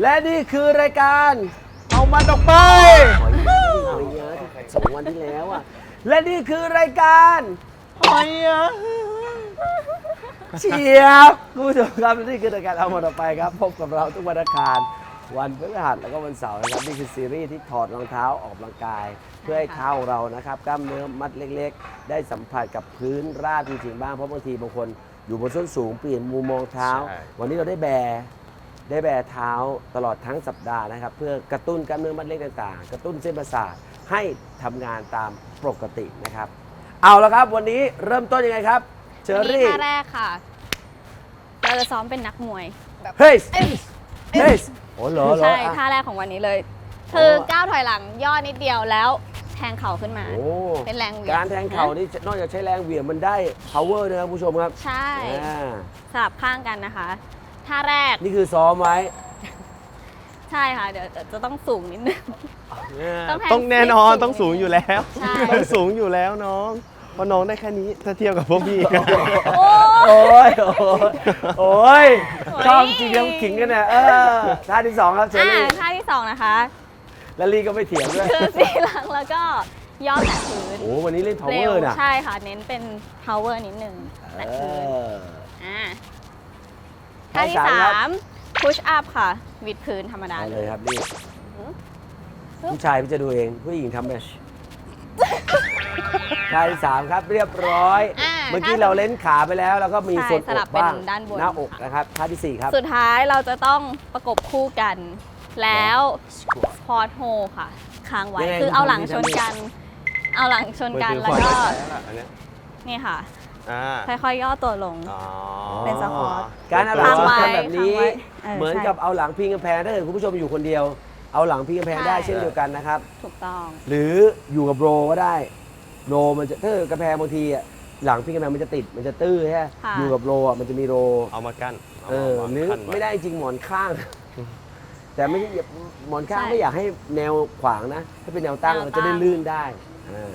และนี่คือรายการ เอามันออกไปหอยหอยเยอะสองวันที่แล้วอะ และนี่คือรายการหอยอะเชียบคุณผู้ชมครับนี่คือรายการเอามาต่อไปครับ พบกับเราทุกวันอังคารวันพฤหัสแล้วก็วันเสาร์นะครับนี่คือซีรีส์ที่ถอดรองเท้าออกกำลังกาย เพื่อให้เท้าของเรานะครับกล้ามเนื้อมัดเล็กๆ ได้สัมผัสกับพื้นราบจริงๆบ้างเพราะบางทีบางคนอยู่บนส้นสูงเปลี่ยนมุมมองเท้าวันนี้เราได้แบร์ ได้แบร์เท้าตลอดทั้งสัปดาห์นะครับ เพื่อกระตุ้นกล้ามเนื้อมัดเล็กต่างๆ กระตุ้นเส้นประสาทให้ทำงานตามปกตินะครับ เอาละครับวันนี้เริ่มต้นยังไงครับ เชอวันนี้รี่ท่าแรกค่ะเราจะซ้อมเป็นนักมวยแบบเฮ้ยเอ้ยเฮ้ยโอ้เหรอเหรอใช่อะท่าแรกของวันนี้เลย คือโอ้ก้าวถอยหลังย่อนิดเดียวแล้วแทงเข่าขึ้นมาโอ้เป็นแรงเหวี่ยงการแทงเข่านี่นอกจากใช้แรงเหวี่ยงมันได้ power นะครับผู้ชมครับ ใช่อ่าสลับข้างกันนะคะ ท่าแรก นี่คือซ้อมไว้ใช่ค่ะ เดี๋ยวจะต้องสูงนิดนึง ต้องแทงต้องแน่นอนสูงต้องสูงอยู่แล้ว ใช่ ต้องสูงอยู่แล้วน้อง เพราะน้องได้แค่นี้ถ้าเทียบกับพวกพี่ โอ้ โอ้ยโอ้ยโอ้ยชอบจริงๆขิงกันเนี่ยเออท่าที่สองครับเชออ่ารี่ท่าที่สองนะคะ แล้วลี่ก็ไม่เถียงด้วยคือสีหลังแล้วก็ย่อแตะพื้นโอ้วันนี้เล่นเร็ power วน่ะใช่ค่ะ เน้นเป็น power นิดนึงเอแตะพื้นออ่า ท่าท่าที่ที่สามครับสาม push up ค่ะ วิดพื้นธรรมดาเอาเลเลยยครับนี่ฮึบผู้ชายมันจะดูเองผู้หญิงทำไปท่าที่สามครับเรียบร้อยอ่าเมื่อกี้เราเล่นขาไปแล้ว แล้วก็มีใช่ส่วนสอลักบเป็นบ้างด้านบน หน้าอกค่ะนะครับท่าที่สี่ครับสุดท้ายเราจะต้องประกบคู่กัน แล้วสปอร์ตโฮค่ะ ค้างไว้ยังไงคือเอาหลังคุณชทำนดิกัน เอาหลังชนกันแล้วก็อันเนี้ยนี่ค่ะ อ่าค่อยๆย่อตัวลง อ๋อเป็นสควอต การเอาหลังค้างชนไว้กันแบบนี้ ค้างไว้เออเหมือนใช่กับเอาหลังพิงกำแพงถ้าเกิดคุณผู้ชมอยู่คนเดียว เอาหลังพิงกำแพงใช่ได้เช่นเดียวกันนะครับ ถูกต้อง หรืออยู่กับโรก็ได้โรมันจะถ้าเกิดกำแพงบางทีอะหลังพิงกำแพงมันจะติดมันจะตื้อใช่ไหมค่ะ อยู่กับโรอะมันจะมีโรเอามากั้นเออมาหรือขั้นว้ไม่ได้จริงหมอนข้าง แต่ไม่ใช่หมอนข้างใช่ไม่อยากให้แนวขวางนะ ถ้าเป็นแนวตั้งแนวเราจะได้ตั้งลื่นได้อ่า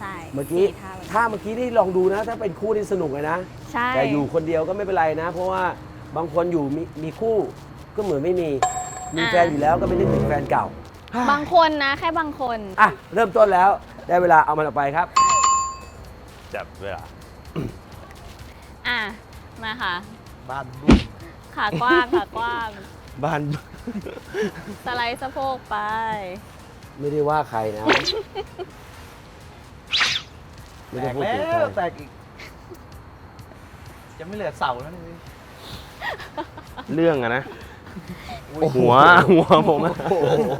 ใช่เมื่อกี้สี่ท่าถ้าเมื่อกี้นี่ลองดูนะ ถ้าเป็นคู่นี่สนุกเลยนะ ใช่แต่อยู่คนเดียวก็ไม่เป็นไรนะ เพราะว่าบางคนอยู่มีมีคู่ก็เหมือนไม่มี มีแฟนอยู่แล้วก็ไม่ได้ถึงแฟนเก่าบางคนนะ แค่บางคน อะเริ่มต้นแล้วได้เวลาเอามันออกไปครับ จับเวลาอะ มาค่ะ บ้านขากว้างขากว้างบ้านสไลด์สะโพกไป ไม่ได้ว่าใครนะ ไม่แตได้กพูดแล้ถึงใครวแตกอีก จะไม่เหลือเสาแล้วนี่เรื่องอะนะหัวหัวผมอะโอ้โห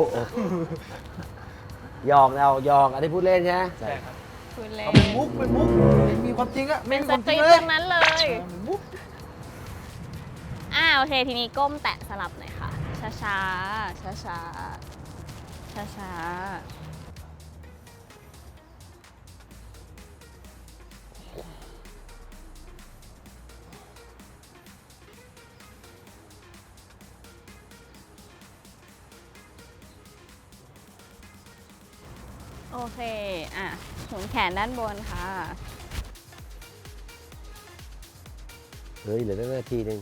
หยอกเราหยอกอันนี้พูดเล่นใช่ไหมใช่ครับคุณเล่เอาเป็นมุกเป็นมุกไม่มีความจริงอะไม่เป็นมีสความจริตรีงทเลยทั้งนั้นเลยเออเป็นมุกอ่าโอเคทีนี้ก้มแตะสลับหน่อยค่ะช้าช้าช้าช้าช้าช้าๆ อเค อะหมุนแขนด้านบนค่ะ เฮ้ยเหลือตั้งนาทีหนึง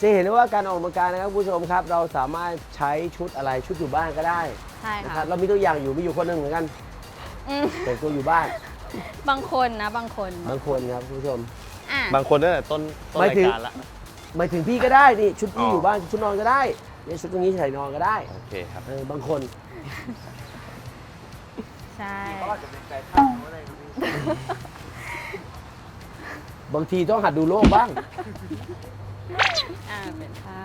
จะเห็นได้ว่าการออกกำลังกายนะครับคุณผู้ชมครับ เราสามารถใช้ชุดอะไรชุดอยู่บ้านก็ได้ใช่นะคค่ะรับเรามีตัวอย่างอยู่มีอยู่คนหนึ่งเหมือนกันอืม แต่งตัวอยู่บ้านบางคนนะ บางคน บางคนครับคุณผู้ชม อะ บางคนตั้งแต่ต้นต้นหมายรายถึงการละ หมายถึงพี่ก็ได้นี่ชุดพี่อ๋อออ ยู่บ้านชุดนอนก็ได้เนี่ยชุดตรงนี้ใส่นอนก็ได้โอเคครับ เออบางคนใช่เขาอาจจะเป็นใจข้างเขาอะไรก็ไม่รู้บางทีต้องหัดดูโลกบ้าง อ่า เป็นท่า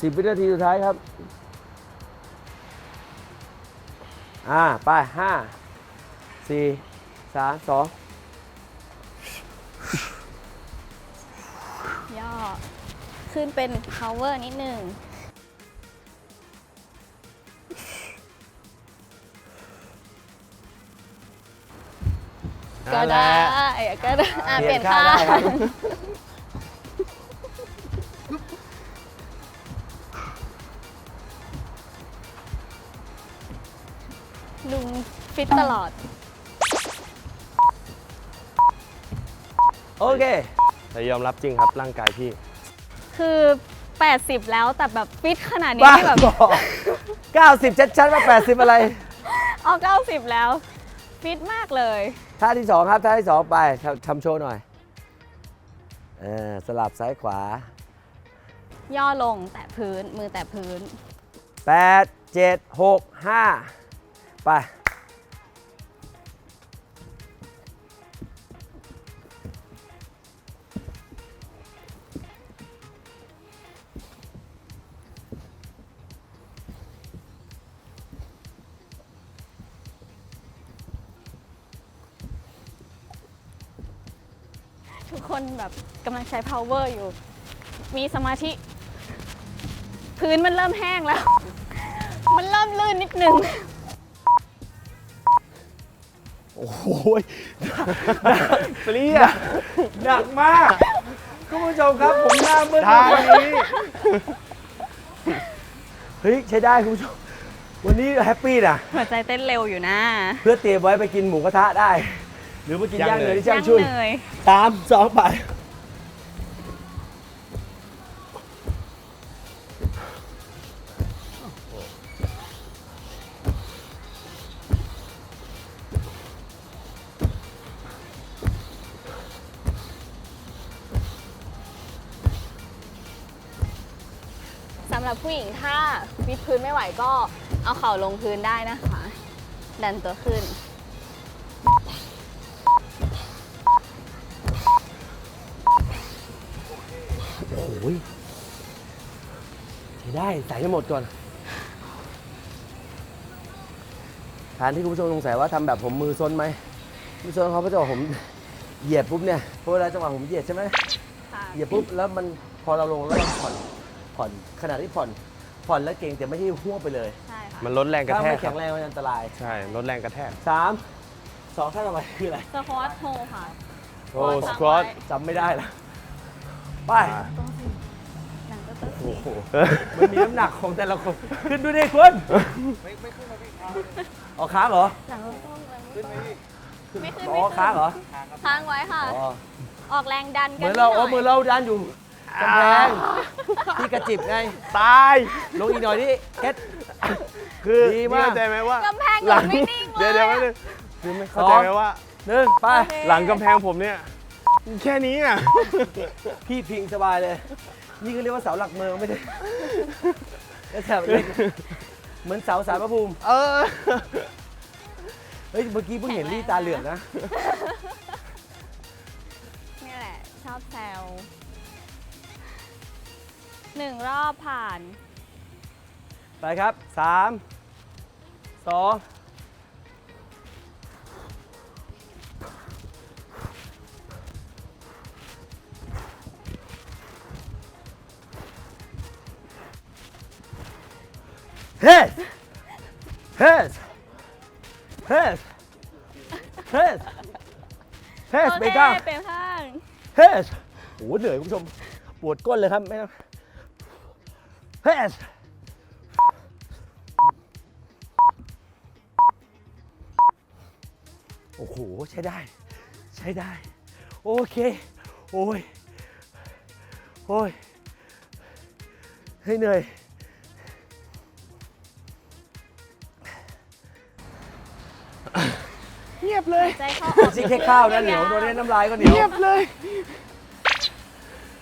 สิบวินาทีสุดท้ายครับ อ่า ไปห้า สี่สามสองย่อ ขึ้นเป็น power นิดหนึ่งก็ได้ก็ได้เปลี่ยนค่าลุงฟิตตลอด โอเคแต่ยอมรับจริงครับร่างกายพี่คือ 80 แล้วแต่แบบฟิตขนาดนี้บ้าที่แบบ บอก90 ชัดๆว่า80 อะไร ออก90 แล้ว ฟิตมากเลย ท่าที่ 2 ครับ ท่าที่ 2 ไปทำทำโชว์หน่อยเออสลับซ้ายขวา ย่อลงแตะพื้นมือแตะพื้น 8 7 6 5 ไป ทุกคนแบบกำลังใช้ power อยู่ มีสมาธิ พื้นมันเริ่มแห้งแล้ว มันเริ่มลื่นนิดนึง โอ้โหเปรี้ยหนักมาก คุณผู้ชมครับผมหน้ามืดท่านี้ เฮ้ย ใช้ได้คุณผู้ชม วันนี้แฮปปี้นะหัวใจเต้นเร็วอยู่นะ เพื่อเตรียมไว้ไปกินหมูกระทะได้ หรือไปกินย่างย่างเนยเนยที่ช่างช่วยเนยสามสองไปสำหรับผู้หญิงถ้าวิดพื้นไม่ไหวก็เอาเข่าลงพื้นได้นะคะ ดันตัวขึ้น โอ้โหใช้ได้ใส่ให้หมดก่อนฐานที่คุณผู้ชมสงสัยว่าทำแบบผมมือซนไหมมือซนเขาก็จะบอกผมเหยียบปุ๊บเนี่ยพอเวลาจังหวะผมเหยียดใช่ไหมค่ะเหยียบปุ๊บแล้วมันพอเราลงแล้วเราผ่อนผ่อนขณะที่ผ่อนผ่อนแล้วเก่งแต่ไม่ใช่ห่วงไปเลยใช่ค่ะมันลดแรงกระถ้าแทไม่กคแข็รับงแรงมันอันตรายใช่ลดแรงกระแทกสามสองท่านต่อไปคืออะไรสควอตโฮค่ะโอ้สสควควออตตจำไม่ได้ละ ไปหลังก็จะโอ้โหมันมีน้ำหนักของแต่ละคน ขึ้นดูดิคุณไม่ไม่ขึ้นมาพี่ค้างออกค้างเหรอหลังก็ต้องขึ้นไหมพี่ไม่ขึ้นอ๋ไม่อขึ้นค้างเหรอค้างไว้ค่ะ อ๋อออกแรงดันเหกันมือนเรานิดหอ๋อน่ยมือเราดันอยู่กำแพงที่กระจิบไง ตาย ลงอีกหน่อยนี่เอ็ด คือดีพี่มาก เข้าใจไหมว่า กำแพงอหลัยู่งไม่นิ่งเลยเดี๋ยวเดี๋ยวอะไม่ได้คือไม่เข้าใจไหมว่า หนึ่งไปโอเคหลังกำแพงผมเนี่ย แค่นี้อะ พี่พิงสบายเลย นี่ก็เรียกว่าเสาหลักเมืองไม่ได้แล้วแบบเล็กเหมือนเสาสารพระภูมิ เออ เฮ้ย เมื่อกี้เพิ่งเห็นลี่ตาเหลือกนะนี่แหละ ชอบแซวหนึ่งรอบผ่าน ไปครับสามสอง เฮ้เฮ้โอเบเคก้าเปลี่ยนข้างเฮ้โอ้โหเหนื่อยคุณผู้ชม ปวดก้นเลยครับไม่ต้องเฮ้โอ้โห ใช้ได้ ใช้ได้ โอเค โอ้ย โอ้ยให้เหนื่อย งียบเลย ใจเข้าออกซิแค่ข้าวนะเหนียวโดนนี้น้ำลายก็เหนียวเงียบเลย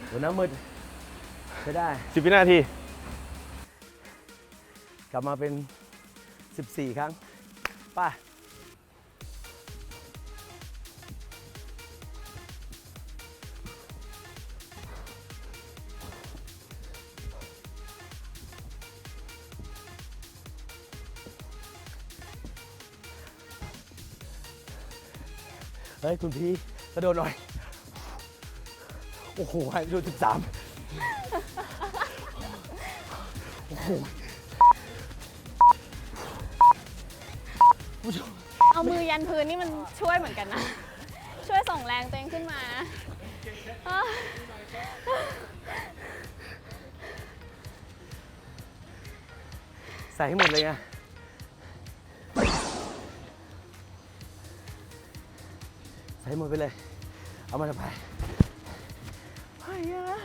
โดนน้ำมืดใช้ได้ สิบวินาที กลับมาเป็น 14 ครั้งไป้า เฮ้ยคุณพี่กระโดดหน่อย โอ้โหให้ดู13เอามือยันพื้นนี่มันช่วยเหมือนกันนะ ช่วยส่งแรงตัวเองขึ้นมาเอ้อใส่ให้หมดเลยไง ใส่หมดไปเลย เอามันไปไปอะ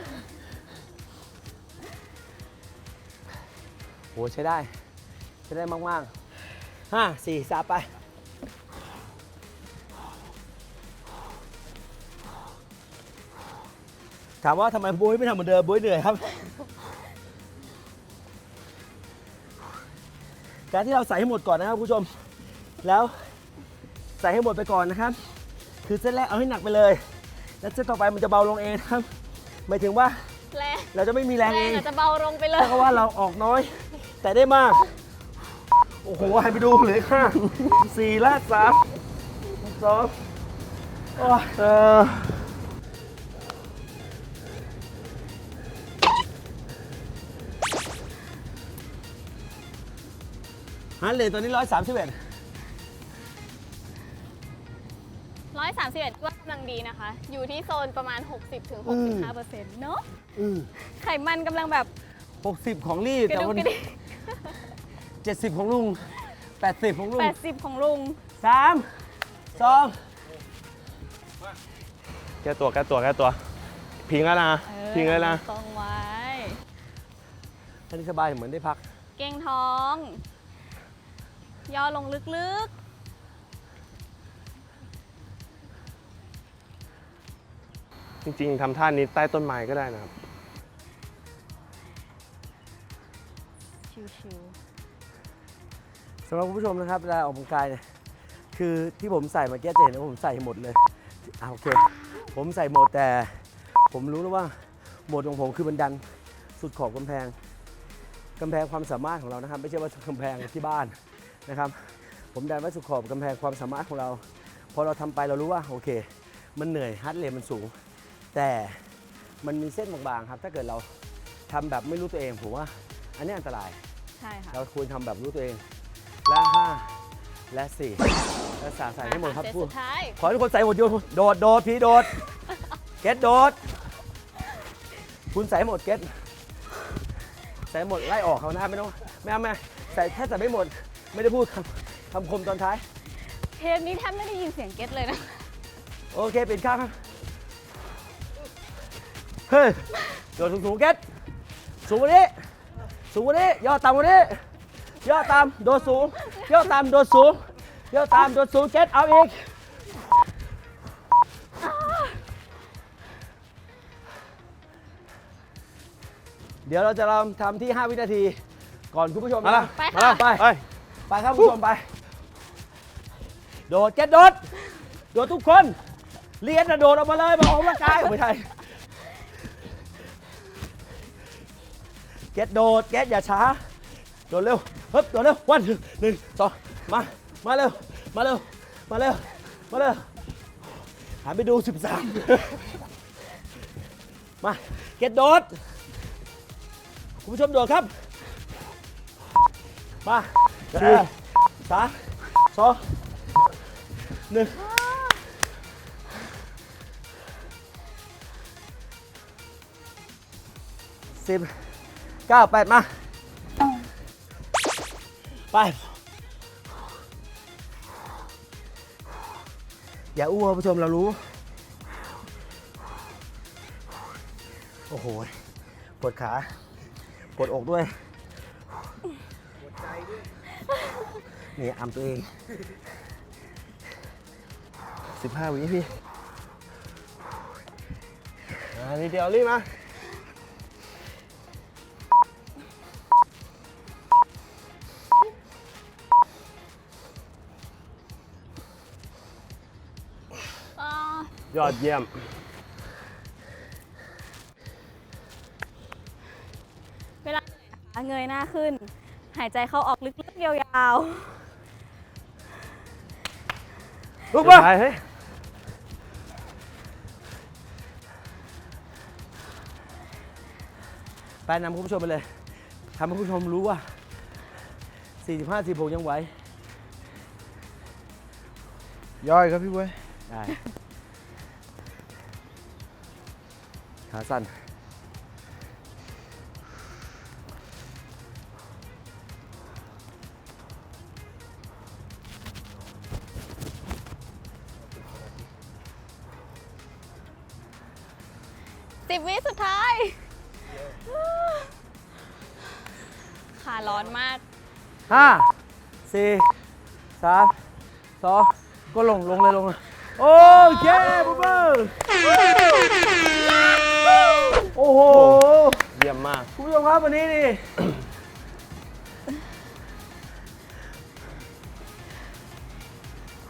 โหใช้ได้ ใช้ได้มากๆห้าสี่สามไปถามว่าทำไมบุ้ยไม่ทำเหมือนเดิมบุ้ยเหนื่อยครับ การที่เราใส่ให้หมดก่อนนะครับคุณผู้ชม แล้วใส่ให้หมดไปก่อนนะครับ คือเส้นแรกเอาให้หนักไปเลย แล้วเส้นต่อไปมันจะเบาลงเองนะครับหมายถึงว่าแรงเราจะไม่มีแรงแรเองงอาจจะเบาลงไปเลย เพราะว่าเราออกน้อย แต่ได้มาก โอ้โหให้ไปดูเหลือห้าสี่ละสามสองโอ้ยเออฮันเลยตอนนี้ร้อยสามสิบเอ็ด ร้อยสามสิบเอ็ดว่ากำลังดีนะคะ อยู่ที่โซนประมาณ 60-65%ถึง65เปอร์เซ็นต์เนอะอืมไขมันกำลังแบบหกสิบของลี่กระแต่ดุกวันกระนี้ดิกเจ็ดสิบของลุงแปดสิบของลุง80 ของลุง สามสองแก้ตัวแก้ตัวแก้ตัว พิงแล้วนะเออพิงแล้วนะตรงไว้ อันนี้สบายเหมือนได้พัก เก่งท้อง ย่อลงลึก จริงๆทำท่านี้ใต้ต้นไม้ก็ได้นะครับๆชิวสำหรับคุณผู้ชมนะครับเวลาออกกำลังกายเนี่ยคือที่ผมใส่เมาแก้จะเห็นว่าผมใส่หมดเลยอ่าโอเค ผมใส่หมดแต่ ผมรู้แล้วว่าหมดของผมคือมันดันสุดขอบกำแพงกำแพงความสามารถของเรานะครับ ไม่ใช่ว่ากำแพงที่บ้านนะครับ ผมดันไว้สุดขอบกำแพงความสามารถของเรา พอเราทำไปเรารู้ว่าโอเค มันเหนื่อยฮาร์ดเรทมันสูง แต่มันมีเส้นบางๆครับ ถ้าเกิดเราทำแบบไม่รู้ตัวเองผมว่า อันนี้อันตรายๆใช่ค่ะ เราควรทำแบบรู้ตัวเอง และห้าและสี่และสามใส่ให้หมดครับเซตพูดสุดท้าย ขอให้ทุกคนใส่หมดโยนโดดโดดพี่โดด เก็ตโดด คุณใส่ให้หมดเก็ตใส่ให้หมดไล่ออกเขาหน้าไม่ต้องไม่เอาไม่เอาใส่แค่ใส่ไม่หมด ไม่ได้พูดคำคำคมตอนท้าย เทปนี้แทบไม่ได้ยินเสียงเก็ตเลยนะ โอเคปิดข้างครับ เฮ้ยโดดสูงๆเก็ตสูงกว่านี้ สูงกว่านี้ ย่อต่ำกว่านี้ ย่อต่ำโดดสูง ย่อต่ำโดดสูง ย่อต่ำโดดสูงเก็ตเอาอีก เดี๋ยวเราจะลองทำที่ 5 วินาที ก่อนคุณผู้ชมมานะละไปมาค่ะไป ไปไปครับคุณผู้ชมไป โดดเก็ตโดด โดดทุกคน เรียนนะโดดออกมาเลยมาออกกำลังกายไม่ใช่ เก็ตโดดเก็ตอย่าช้า โดดเร็วฮึบโดดเร็ววันหนึ่งสองมา มาเร็ว มาเร็ว มาเร็ว มาเร็วหันไปดู 13 มา เก็ตโดด คุณผู้ชมโดดครับ มาสี่สามสองหนึ่งสิบเก้าแปดมา ไป อย่าอ้วกผู้ชมเรารู้ โอ้โห ปวดขา ปวดอกด้วยนี่อำตัวเอง 15วิพี่อ่านิดเดียวรีบมา อดเยี่ยม เวลาเหนื่อยนะคะเงยหน้าขึ้น หายใจเข้าออกลึกๆยาวลุกสุดมาท้ายเฮ้ยไปนำคุณผู้ชมไปเลยทำให้คุณผู้ชมรู้ว่า 45 46 ยังไหว ย่อยครับพี่เว้ย ได้ ขาสั้นสิบวิสุดท้าย ขาร้อนมาก ห้าสี่สามสองก็ลงลงเลยลงเลย โอเคบูมเบอร์ โอ้โหเยี่ยมมากคุณผู้ชมครับวันนี้นี่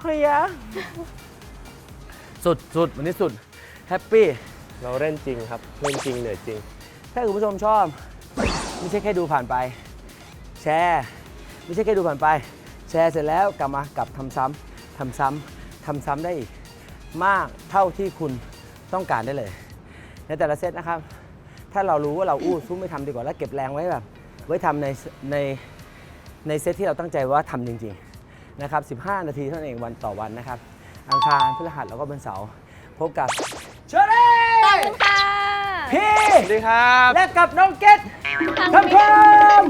เฮียสุดสุดวันนี้สุดแฮปปี้เราเล่นจริงครับเล่นจริงเหนื่อยจริง ถ้าคุณผู้ชมชอบ ไม่ใช่แค่ดูผ่านไป แชร์ไม่ใช่แค่ดูผ่านไป แชร์เสร็จแล้วกลับมากลับทำซ้ำทำซ้ำทำซ้ำได้อีก มากเท่าที่คุณต้องการได้เลย ในแต่ละเซตนะครับ ถ้าเรารู้ว่าเราอู้สู้ไม่ทำดีกว่าแล้วเก็บแรงไว้แบบ ไว้ทำในในในเซตที่เราตั้งใจว่าทำจริงๆนะครับ 15 นาทีเท่านั้นเองวันต่อวันนะครับ อังคารพฤหัสแล้วก็วันเสาร์พบกับเชอรี่ขอบคุณค่ะพี่สวัสดีครับ และกับน้องเกตทางทำพร้อม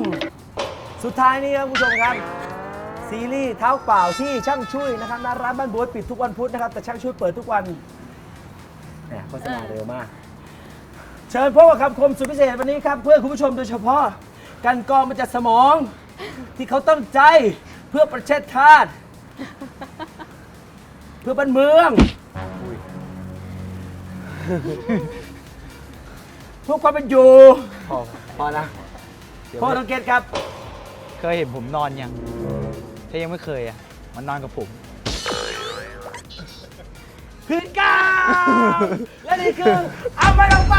สุดท้ายนี้ครับคุณผู้ชมครับ ซีรีส์เท้าเปล่าที่ช่างช่วยนะครับหน้าร้านบ้านบัวปิดทุกวันพุธนะครับ แต่ช่างช่วยเปิดทุกวันแหมโฆษณาเร็วมากเชิญพบกับคำคมสุดพิเศษวันนี้ครับ เพื่อคุณผู้ชมโดยเฉพาะการกรองมาจากสมอง ที่เขาตั้งใจเพื่อประเทศชาติ เพื่อบ้านเมือง เพื่อความเป็นอยู่พอพอนะพ่อน้องเกตครับ เคยเห็นผมนอนยัง ถ้ายังไม่เคยอะ มันนอนกับผม พื้นกาวและนี่คือเอาไปลงไป